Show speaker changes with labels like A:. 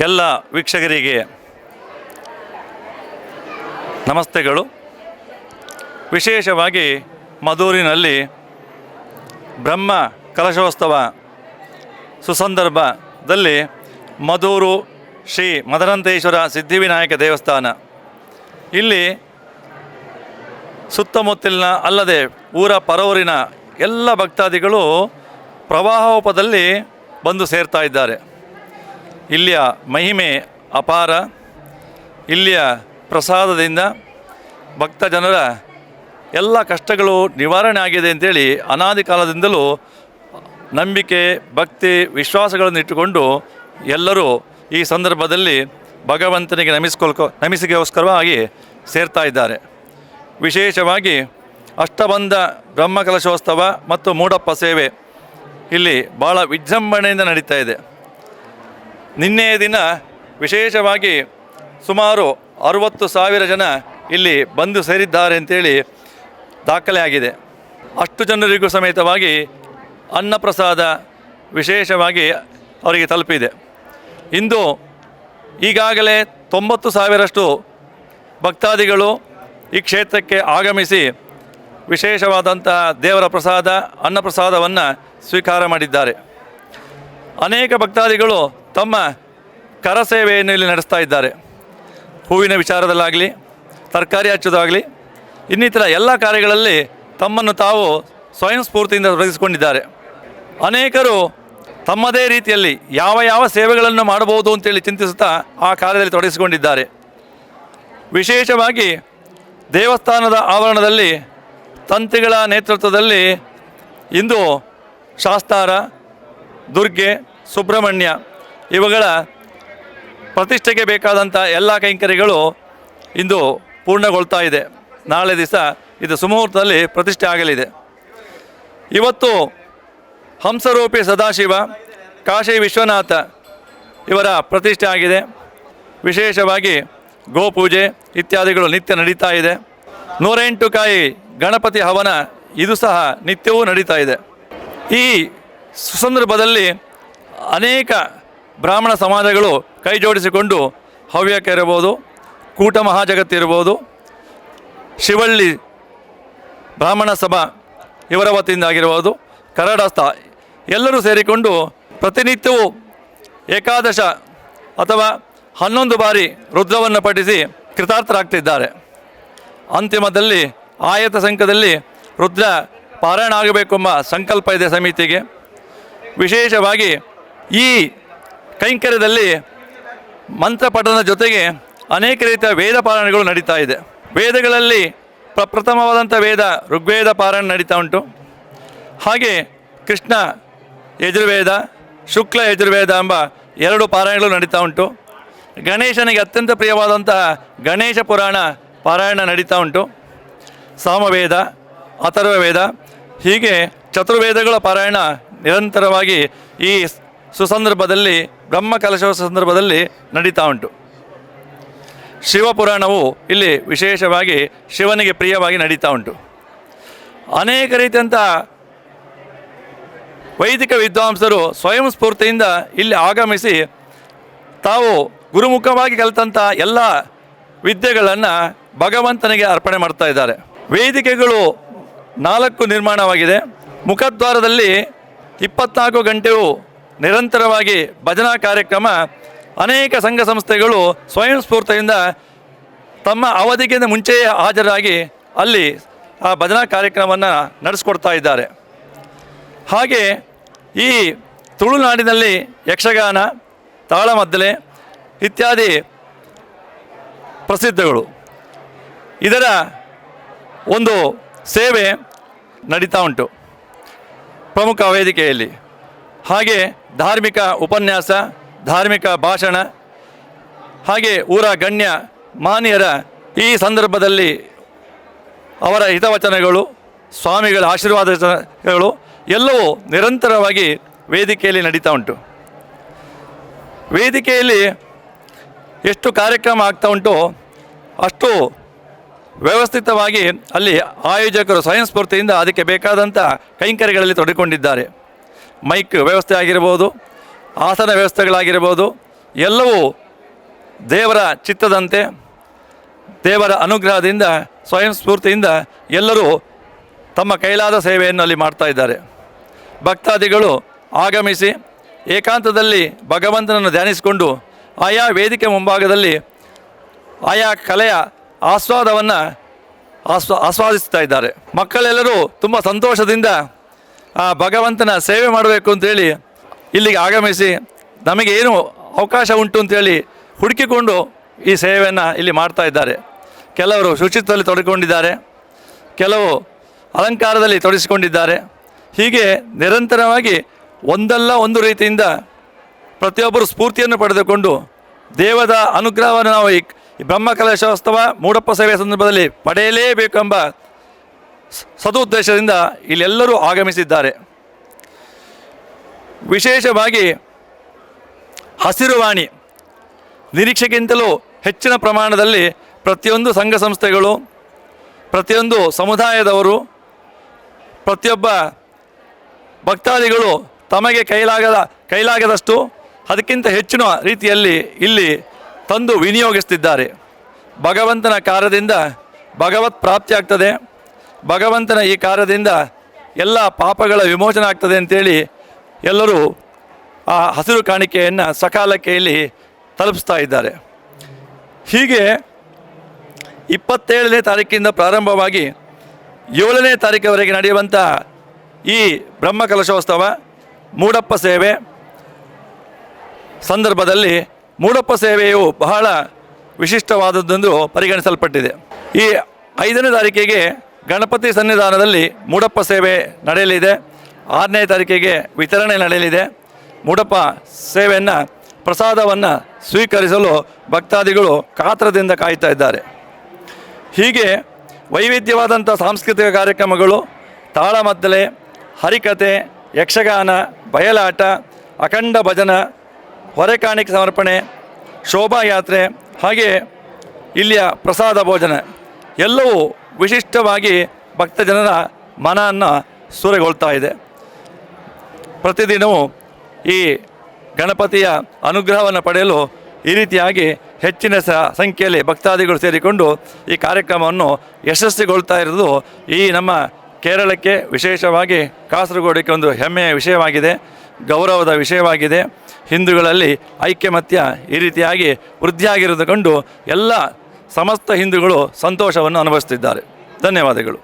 A: ಎಲ್ಲ ವೀಕ್ಷಕರಿಗೆ ನಮಸ್ತೆಗಳು. ವಿಶೇಷವಾಗಿ ಮಧೂರಿನಲ್ಲಿ ಬ್ರಹ್ಮ ಕಲಶೋತ್ಸವ ಸುಸಂದರ್ಭದಲ್ಲಿ ಮಧೂರು ಶ್ರೀ ಮದನಂತೇಶ್ವರ ಸಿದ್ಧಿವಿನಾಯಕ ದೇವಸ್ಥಾನ. ಇಲ್ಲಿ ಸುತ್ತಮುತ್ತಲಿನ ಅಲ್ಲದೆ ಊರ ಪರವೂರಿನ ಎಲ್ಲ ಭಕ್ತಾದಿಗಳು ಪ್ರವಾಹೋಪದಲ್ಲಿ ಬಂದು ಸೇರ್ತಾ ಇದ್ದಾರೆ. ಇಲ್ಲಿಯ ಮಹಿಮೆ ಅಪಾರ, ಇಲ್ಲಿಯ ಪ್ರಸಾದದಿಂದ ಭಕ್ತ ಜನರ ಎಲ್ಲ ಕಷ್ಟಗಳು ನಿವಾರಣೆ ಆಗಿದೆ ಅಂತೇಳಿ ಅನಾದಿ ಕಾಲದಿಂದಲೂ ನಂಬಿಕೆ, ಭಕ್ತಿ, ವಿಶ್ವಾಸಗಳನ್ನು ಇಟ್ಟುಕೊಂಡು ಎಲ್ಲರೂ ಈ ಸಂದರ್ಭದಲ್ಲಿ ಭಗವಂತನಿಗೆ ನಮಿಸ್ಕೊಳ್ಕೊ, ನಮಿಸಿಗೋಸ್ಕರವಾಗಿ ಸೇರ್ತಾ ಇದ್ದಾರೆ. ವಿಶೇಷವಾಗಿ ಅಷ್ಟಬಂಧ ಬ್ರಹ್ಮಕಲಶೋತ್ಸವ ಮತ್ತು ಮೂಡಪ್ಪ ಸೇವೆ ಇಲ್ಲಿ ಭಾಳ ವಿಜೃಂಭಣೆಯಿಂದ ನಡೀತಾ ಇದೆ. ನಿನ್ನೆಯ ದಿನ ವಿಶೇಷವಾಗಿ ಸುಮಾರು ಅರುವತ್ತು ಸಾವಿರ ಜನ ಇಲ್ಲಿ ಬಂದು ಸೇರಿದ್ದಾರೆ ಅಂತೇಳಿ ದಾಖಲೆ ಆಗಿದೆ. ಅಷ್ಟು ಜನರಿಗೂ ಸಮೇತವಾಗಿ ಅನ್ನಪ್ರಸಾದ ವಿಶೇಷವಾಗಿ ಅವರಿಗೆ ತಲುಪಿದೆ. ಇಂದು ಈಗಾಗಲೇ ತೊಂಬತ್ತು ಸಾವಿರಷ್ಟು ಭಕ್ತಾದಿಗಳು ಈ ಕ್ಷೇತ್ರಕ್ಕೆ ಆಗಮಿಸಿ ವಿಶೇಷವಾದಂತಹ ದೇವರ ಪ್ರಸಾದ, ಅನ್ನಪ್ರಸಾದವನ್ನು ಸ್ವೀಕಾರ ಮಾಡಿದ್ದಾರೆ. ಅನೇಕ ಭಕ್ತಾದಿಗಳು ತಮ್ಮ ಕರಸೇವೆಯನ್ನು ಇಲ್ಲಿ ನಡೆಸ್ತಾ ಇದ್ದಾರೆ. ಹೂವಿನ ವಿಚಾರದಲ್ಲಾಗಲಿ, ತರಕಾರಿ ಹಚ್ಚೋದಾಗಲಿ, ಇನ್ನಿತರ ಎಲ್ಲ ಕಾರ್ಯಗಳಲ್ಲಿ ತಮ್ಮನ್ನು ತಾವು ಸ್ವಯಂ ಸ್ಫೂರ್ತಿಯಿಂದ ತೊಡಗಿಸಿಕೊಂಡಿದ್ದಾರೆ. ಅನೇಕರು ತಮ್ಮದೇ ರೀತಿಯಲ್ಲಿ ಯಾವ ಯಾವ ಸೇವೆಗಳನ್ನು ಮಾಡಬಹುದು ಅಂತೇಳಿ ಚಿಂತಿಸುತ್ತಾ ಆ ಕಾರ್ಯದಲ್ಲಿ ತೊಡಗಿಸಿಕೊಂಡಿದ್ದಾರೆ. ವಿಶೇಷವಾಗಿ ದೇವಸ್ಥಾನದ ಆವರಣದಲ್ಲಿ ತಂತಿಗಳ ನೇತೃತ್ವದಲ್ಲಿ ಇಂದು ಶಾಸ್ತಾರ ದುರ್ಗೆ, ಸುಬ್ರಹ್ಮಣ್ಯ ಇವುಗಳ ಪ್ರತಿಷ್ಠೆಗೆ ಬೇಕಾದಂಥ ಎಲ್ಲ ಕೈಂಕರ್ಯಗಳು ಇಂದು ಪೂರ್ಣಗೊಳ್ತಾ ಇದೆ. ನಾಳೆ ದಿವಸ ಇದು ಸುಮುಹೂರ್ತದಲ್ಲಿ ಪ್ರತಿಷ್ಠೆ ಆಗಲಿದೆ. ಇವತ್ತು ಹಂಸರೂಪಿ ಸದಾಶಿವ, ಕಾಶಿ ವಿಶ್ವನಾಥ ಇವರ ಪ್ರತಿಷ್ಠೆ ಆಗಿದೆ. ವಿಶೇಷವಾಗಿ ಗೋಪೂಜೆ ಇತ್ಯಾದಿಗಳು ನಿತ್ಯ ನಡೀತಾ ಇದೆ. ನೂರೆಂಟು ಕಾಯಿ ಗಣಪತಿ ಹವನ ಇದು ಸಹ ನಿತ್ಯವೂ ನಡೀತಾ ಇದೆ. ಈ ಸುಸಂದರ್ಭದಲ್ಲಿ ಅನೇಕ ಬ್ರಾಹ್ಮಣ ಸಮಾಜಗಳು ಕೈ ಜೋಡಿಸಿಕೊಂಡು ಹವ್ಯಕ ಇರಬಹುದು ಕೂಟ ಮಹಾಜಗತ್ತಿರ್ಬೋದು ಶಿವಳ್ಳಿ ಬ್ರಾಹ್ಮಣ ಸಭಾ ಇವರ ವತಿಯಿಂದ ಆಗಿರಬಹುದು. ಕರಡಸ್ಥ ಎಲ್ಲರೂ ಸೇರಿಕೊಂಡು ಪ್ರತಿನಿತ್ಯವೂ ಏಕಾದಶ ಅಥವಾ ಹನ್ನೊಂದು ಬಾರಿ ರುದ್ರವನ್ನು ಪಠಿಸಿ ಕೃತಾರ್ಥರಾಗ್ತಿದ್ದಾರೆ. ಅಂತಿಮದಲ್ಲಿ ಆಯತ ಸಂಖ್ಯದಲ್ಲಿ ರುದ್ರ ಪಾರಾಯಣ ಆಗಬೇಕೆಂಬ ಸಂಕಲ್ಪ ಇದೆ ಸಮಿತಿಗೆ. ವಿಶೇಷವಾಗಿ ಈ ಕೈಂಕರ್ಯದಲ್ಲಿ ಮಂತ್ರ ಪಠನದ ಜೊತೆಗೆ ಅನೇಕ ರೀತಿಯ ವೇದ ಪಾರಾಯಣಗಳು ನಡೀತಾ ಇದೆ. ವೇದಗಳಲ್ಲಿ ಪ್ರಪ್ರಥಮವಾದಂಥ ವೇದ ಋಗ್ವೇದ ಪಾರಾಯಣ ನಡೀತಾ ಉಂಟು. ಹಾಗೆ ಕೃಷ್ಣ ಯಜುರ್ವೇದ, ಶುಕ್ಲ ಯಜುರ್ವೇದ ಎಂಬ ಎರಡು ಪಾರಾಯಣಗಳು ನಡೀತಾ ಉಂಟು. ಗಣೇಶನಿಗೆ ಅತ್ಯಂತ ಪ್ರಿಯವಾದಂತಹ ಗಣೇಶ ಪುರಾಣ ಪಾರಾಯಣ ನಡೀತಾ ಉಂಟು. ಸಾಮವೇದ ಅಥರ್ವ ವೇದ ಹೀಗೆ ಚತುರ್ವೇದಗಳ ಪಾರಾಯಣ ನಿರಂತರವಾಗಿ ಈ ಸುಸಂದರ್ಭದಲ್ಲಿ ಬ್ರಹ್ಮ ಕಲಶ ಸಂದರ್ಭದಲ್ಲಿ ನಡೀತಾ ಉಂಟು. ಶಿವಪುರಾಣವು ಇಲ್ಲಿ ವಿಶೇಷವಾಗಿ ಶಿವನಿಗೆ ಪ್ರಿಯವಾಗಿ ನಡೀತಾ ಉಂಟು. ಅನೇಕ ರೀತಿಯಂಥ ವೈದಿಕ ವಿದ್ವಾಂಸರು ಸ್ವಯಂ ಸ್ಫೂರ್ತಿಯಿಂದ ಇಲ್ಲಿ ಆಗಮಿಸಿ ತಾವು ಗುರುಮುಖವಾಗಿ ಕಲಿತಂಥ ಎಲ್ಲ ವಿದ್ಯೆಗಳನ್ನು ಭಗವಂತನಿಗೆ ಅರ್ಪಣೆ ಮಾಡ್ತಾ ಇದ್ದಾರೆ. ವೇದಿಕೆಗಳು ನಾಲ್ಕು ನಿರ್ಮಾಣವಾಗಿದೆ. ಮುಖದ್ವಾರದಲ್ಲಿ ಇಪ್ಪತ್ನಾಲ್ಕು ಗಂಟೆಯೂ ನಿರಂತರವಾಗಿ ಭಜನಾ ಕಾರ್ಯಕ್ರಮ. ಅನೇಕ ಸಂಘ ಸಂಸ್ಥೆಗಳು ಸ್ವಯಂ ಸ್ಫೂರ್ತಿಯಿಂದ ತಮ್ಮ ಅವಧಿಗಿಂತ ಮುಂಚೆಯೇ ಹಾಜರಾಗಿ ಅಲ್ಲಿ ಆ ಭಜನಾ ಕಾರ್ಯಕ್ರಮವನ್ನು ನಡೆಸ್ಕೊಡ್ತಾ ಇದ್ದಾರೆ. ಹಾಗೆ ಈ ತುಳುನಾಡಿನಲ್ಲಿ ಯಕ್ಷಗಾನ, ತಾಳಮದ್ದಲೆ ಇತ್ಯಾದಿ ಪ್ರಸಿದ್ಧಗಳು. ಇದರ ಒಂದು ಸೇವೆ ನಡೀತಾ ಉಂಟು. ಪ್ರಮುಖ ವೇದಿಕೆಯಲ್ಲಿ. ಹಾಗೆ ಧಾರ್ಮಿಕ ಉಪನ್ಯಾಸ, ಧಾರ್ಮಿಕ ಭಾಷಣ, ಹಾಗೆ ಊರ ಗಣ್ಯ ಮಾನ್ಯರ ಈ ಸಂದರ್ಭದಲ್ಲಿ ಅವರ ಹಿತವಚನಗಳು, ಸ್ವಾಮಿಗಳ ಆಶೀರ್ವಾದಗಳು ಎಲ್ಲವೂ ನಿರಂತರವಾಗಿ ವೇದಿಕೆಯಲ್ಲಿ ನಡೀತಾ ಉಂಟು. ವೇದಿಕೆಯಲ್ಲಿ ಎಷ್ಟು ಕಾರ್ಯಕ್ರಮ ಆಗ್ತಾ ಉಂಟು ಅಷ್ಟು ವ್ಯವಸ್ಥಿತವಾಗಿ ಅಲ್ಲಿ ಆಯೋಜಕರು ಸ್ವಯಂ ಸ್ಫೂರ್ತಿಯಿಂದ ಅದಕ್ಕೆ ಬೇಕಾದಂಥ ಕೈಂಕರ್ಯಗಳಲ್ಲಿ ತೊಡಗಿಕೊಂಡಿದ್ದಾರೆ ಮೈಕ್ ವ್ಯವಸ್ಥೆ ಆಗಿರ್ಬೋದು, ಆಸನ ವ್ಯವಸ್ಥೆಗಳಾಗಿರ್ಬೋದು, ಎಲ್ಲವೂ ದೇವರ ಚಿತ್ತದಂತೆ, ದೇವರ ಅನುಗ್ರಹದಿಂದ, ಸ್ವಯಂ ಸ್ಫೂರ್ತಿಯಿಂದ ಎಲ್ಲರೂ ತಮ್ಮ ಕೈಲಾದ ಸೇವೆಯನ್ನು ಅಲ್ಲಿ ಮಾಡ್ತಾ ಇದ್ದಾರೆ. ಭಕ್ತಾದಿಗಳು ಆಗಮಿಸಿ ಏಕಾಂತದಲ್ಲಿ ಭಗವಂತನನ್ನು ಧ್ಯಾನಿಸಿಕೊಂಡು ಆಯಾ ವೇದಿಕೆ ಮುಂಭಾಗದಲ್ಲಿ ಆಯಾ ಕಲೆಯ ಆಸ್ವಾದವನ್ನು ಆಸ್ವಾ, ಆಸ್ವಾದಿಸ್ತಾ ಇದ್ದಾರೆ. ಮಕ್ಕಳೆಲ್ಲರೂ ತುಂಬ ಸಂತೋಷದಿಂದ, ಆ, ಭಗವಂತನ ಸೇವೆ ಮಾಡಬೇಕು ಅಂತೇಳಿ ಇಲ್ಲಿಗೆ ಆಗಮಿಸಿ ನಮಗೆ ಏನು ಅವಕಾಶ ಉಂಟು ಅಂತೇಳಿ ಹುಡುಕಿಕೊಂಡು ಈ ಸೇವೆಯನ್ನು ಇಲ್ಲಿ ಮಾಡ್ತಾ ಇದ್ದಾರೆ. ಕೆಲವರು ಶುಚಿತ್ವದಲ್ಲಿ ತೊಡಗಿಕೊಂಡಿದ್ದಾರೆ ಕೆಲವು ಅಲಂಕಾರದಲ್ಲಿ ತೊಡಗಿಸಿಕೊಂಡಿದ್ದಾರೆ. ಹೀಗೆ ನಿರಂತರವಾಗಿ ಒಂದಲ್ಲ ಒಂದು ರೀತಿಯಿಂದ ಪ್ರತಿಯೊಬ್ಬರು ಸ್ಫೂರ್ತಿಯನ್ನು ಪಡೆದುಕೊಂಡು ದೇವದ ಅನುಗ್ರಹವನ್ನು ನಾವು ಈ ಈ ಬ್ರಹ್ಮಕಲಶೋತ್ಸವ ಮೂಡಪ್ಪ ಸೇವೆಯ ಸಂದರ್ಭದಲ್ಲಿ ಪಡೆಯಲೇಬೇಕೆಂಬ ಸದುದ್ದೇಶದಿಂದ ಇಲ್ಲೆಲ್ಲರೂ ಆಗಮಿಸಿದ್ದಾರೆ. ವಿಶೇಷವಾಗಿ ಹಸಿರುವಾಣಿ ನಿರೀಕ್ಷೆಗಿಂತಲೂ ಹೆಚ್ಚಿನ ಪ್ರಮಾಣದಲ್ಲಿ ಪ್ರತಿಯೊಂದು ಸಂಘ ಸಂಸ್ಥೆಗಳು, ಪ್ರತಿಯೊಂದು ಸಮುದಾಯದವರು, ಪ್ರತಿಯೊಬ್ಬ ಭಕ್ತಾದಿಗಳು ತಮಗೆ ಕೈಲಾಗದ, ಕೈಲಾಗದಷ್ಟು ಅದಕ್ಕಿಂತ ಹೆಚ್ಚಿನ ರೀತಿಯಲ್ಲಿ ಇಲ್ಲಿ ತಂದು ವಿನಿಯೋಗಿಸ್ತಿದ್ದಾರೆ. ಭಗವಂತನ ಕಾರ್ಯದಿಂದ ಭಗವತ್ ಪ್ರಾಪ್ತಿ ಆಗ್ತದೆ. ಭಗವಂತನ ಈ ಕಾರ್ಯದಿಂದ ಎಲ್ಲ ಪಾಪಗಳ ವಿಮೋಚನೆ ಆಗ್ತದೆ ಅಂತೇಳಿ ಎಲ್ಲರೂ ಆ ಹಸಿರು ಕಾಣಿಕೆಯನ್ನು ಸಕಾಲಕ್ಕೆ ಇಲ್ಲಿ ತಲುಪಿಸ್ತಾ ಇದ್ದಾರೆ. ಹೀಗೆ ಇಪ್ಪತ್ತೇಳನೇ ತಾರೀಕಿಂದ ಪ್ರಾರಂಭವಾಗಿ ಏಳನೇ ತಾರೀಕಿವರೆಗೆ ನಡೆಯುವಂಥ ಈ ಬ್ರಹ್ಮಕಲಶೋತ್ಸವ ಮೂಡಪ್ಪ ಸೇವೆ ಸಂದರ್ಭದಲ್ಲಿ ಮೂಡಪ್ಪ ಸೇವೆಯು ಬಹಳ ವಿಶಿಷ್ಟವಾದದ್ದೆಂದು ಪರಿಗಣಿಸಲ್ಪಟ್ಟಿದೆ. ಈ ಐದನೇ ತಾರೀಕಿಗೆ ಗಣಪತಿ ಸನ್ನಿಧಾನದಲ್ಲಿ ಮೂಡಪ್ಪ ಸೇವೆ ನಡೆಯಲಿದೆ. ಆರನೇ ತಾರೀಕಿಗೆ ವಿತರಣೆ ನಡೆಯಲಿದೆ. ಮೂಡಪ್ಪ ಸೇವೆಯನ್ನು, ಪ್ರಸಾದವನ್ನು ಸ್ವೀಕರಿಸಲು ಭಕ್ತಾದಿಗಳು ಕಾತ್ರದಿಂದ ಕಾಯ್ತಾ ಇದ್ದಾರೆ. ಹೀಗೆ ವೈವಿಧ್ಯವಾದಂಥ ಸಾಂಸ್ಕೃತಿಕ ಕಾರ್ಯಕ್ರಮಗಳು, ತಾಳಮದ್ದಲೆ, ಹರಿಕತೆ, ಯಕ್ಷಗಾನ, ಬಯಲಾಟ, ಅಖಂಡ ಭಜನ ಹೊರೆಕಾಣಿಕೆ ಸಮರ್ಪಣೆ ಶೋಭಾಯಾತ್ರೆ ಹಾಗೆ ಇಲ್ಲಿಯ ಪ್ರಸಾದ ಭೋಜನ, ಎಲ್ಲವೂ ವಿಶಿಷ್ಟವಾಗಿ ಭಕ್ತಜನರ ಮನವನ್ನು ಸೂರೆಗೊಳ್ತಾ ಇದೆ. ಪ್ರತಿದಿನವೂ ಈ ಗಣಪತಿಯ ಅನುಗ್ರಹವನ್ನು ಪಡೆಯಲು ಈ ರೀತಿಯಾಗಿ ಹೆಚ್ಚಿನ ಸ, ಸಂಖ್ಯೆಯಲ್ಲಿ ಭಕ್ತಾದಿಗಳು ಸೇರಿಕೊಂಡು ಈ ಕಾರ್ಯಕ್ರಮವನ್ನು ಯಶಸ್ವಿಗೊಳ್ತಾ ಇರೋದು ಈ ನಮ್ಮ ಕೇರಳಕ್ಕೆ ವಿಶೇಷವಾಗಿ ಕಾಸರಗೋಡಿಗೆ ಒಂದು ಹೆಮ್ಮೆಯ ವಿಷಯವಾಗಿದೆ. ಗೌರವದ ವಿಷಯವಾಗಿದೆ. ಹಿಂದೂಗಳಲ್ಲಿ ಐಕ್ಯಮತ್ಯ ಈ ರೀತಿಯಾಗಿ ವೃದ್ಧಿಯಾಗಿರುವುದು ಕಂಡು ಎಲ್ಲ ಸಮಸ್ತ ಹಿಂದೂಗಳು ಸಂತೋಷವನ್ನು ಅನುಭವಿಸ್ತಿದ್ದಾರೆ ಧನ್ಯವಾದಗಳು.